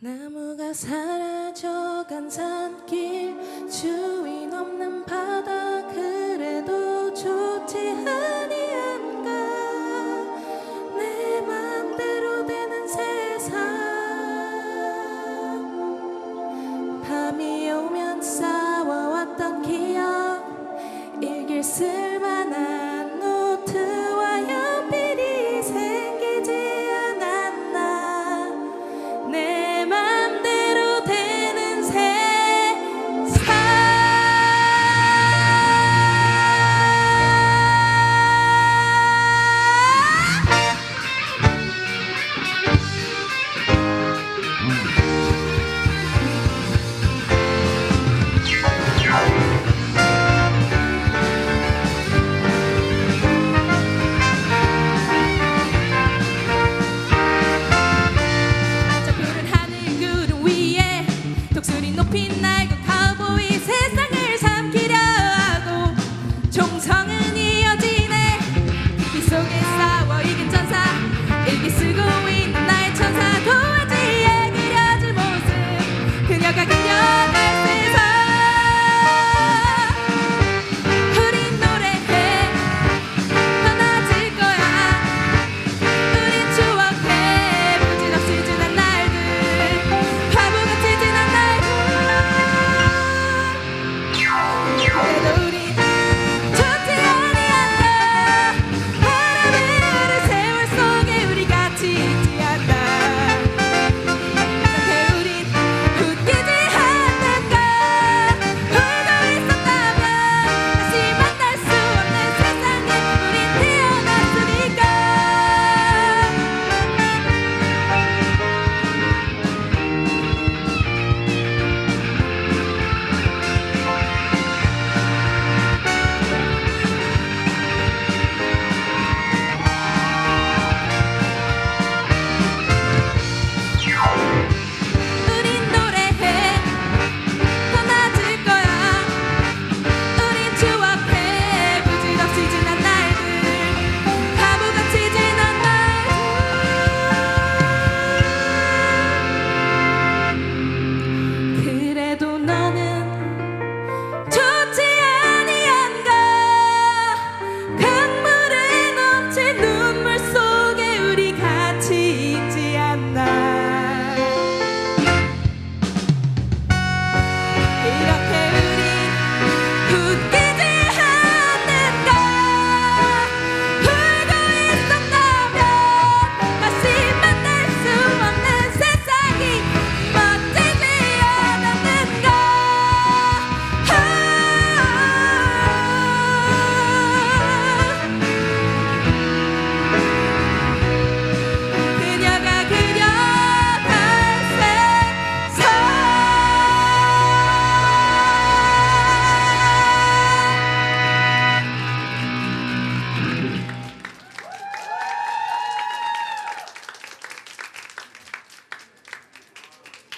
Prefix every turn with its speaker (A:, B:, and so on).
A: 나무가 사라져간 산길 주인 없는 바다 그래도 좋지 아니한가 내 맘대로 되는 세상. 밤이 오면 싸워왔던 기억 일길 쓸만한